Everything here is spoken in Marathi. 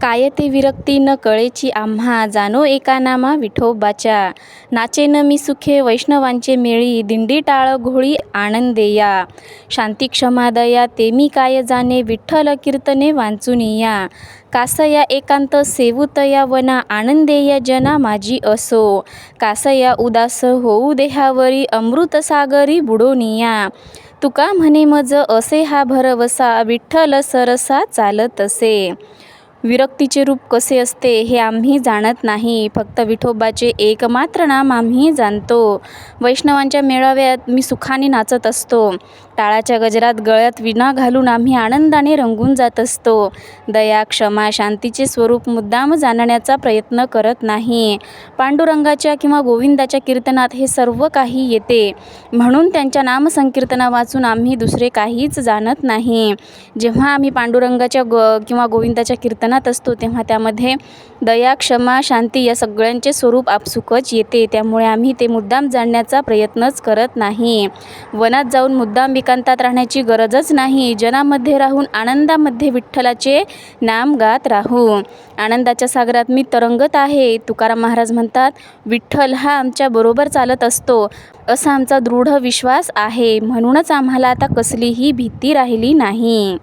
काय ते विरक्ती न कळेची आम्हा जाणो एका नामा विठोबाच्या. नाचेन मी सुखे वैष्णवांचे मेळी दिंडी टाळ घोळी आनंदेया शांती क्षमादया ते मी काय जाणे विठ्ठल कीर्तने वाचुनिया कासया एकांत सेवुतया वना आनंदेय जना माझी असो. कासया उदास होऊ देहावरी अमृत सागरी बुडोनिया तुका म्हणे मज असे हा भरवसा विठ्ठल सरसा चालत असे विरक्तीचे रूप कसे असते हे आम्ही जाणत नाही. फक्त विठोबाचे एकमात्र नाम आम्ही जाणतो. वैष्णवांच्या मेळाव्यात मी सुखाने नाचत असतो. टाळाच्या गजरात गळ्यात विणा घालून आम्ही आनंदाने रंगून जात असतो. दया क्षमा शांतीचे स्वरूप मुद्दाम जाणण्याचा प्रयत्न करत नाही. पांडुरंगाच्या किंवा गोविंदाच्या कीर्तनात हे सर्व काही येते. म्हणून त्यांच्या नामसंकीर्तना वाचून आम्ही दुसरे काहीच जाणत नाही. जेव्हा आम्ही पांडुरंगाच्या ग किंवा गोविंदाच्या कीर्तन कीर्तनात असतो तेव्हा त्यामध्ये दया क्षमा शांती या सगळ्यांचे स्वरूप आपसुकच येते. त्यामुळे आम्ही ते मुद्दाम जाणण्याचा प्रयत्नच करत नाही. वनात जाऊन मुद्दाम एकांतात राहण्याची गरजच नाही. जनामध्ये राहून आनंदामध्ये विठ्ठलाचे नाम गात राहू. आनंदाच्या सागरात मी तरंगत आहे. तुकाराम महाराज म्हणतात विठ्ठल हा आमच्या बरोबर चालत असतो. असा आमचा दृढ विश्वास आहे. म्हणूनच आम्हाला आता कसलीही भीती राहिली नाही.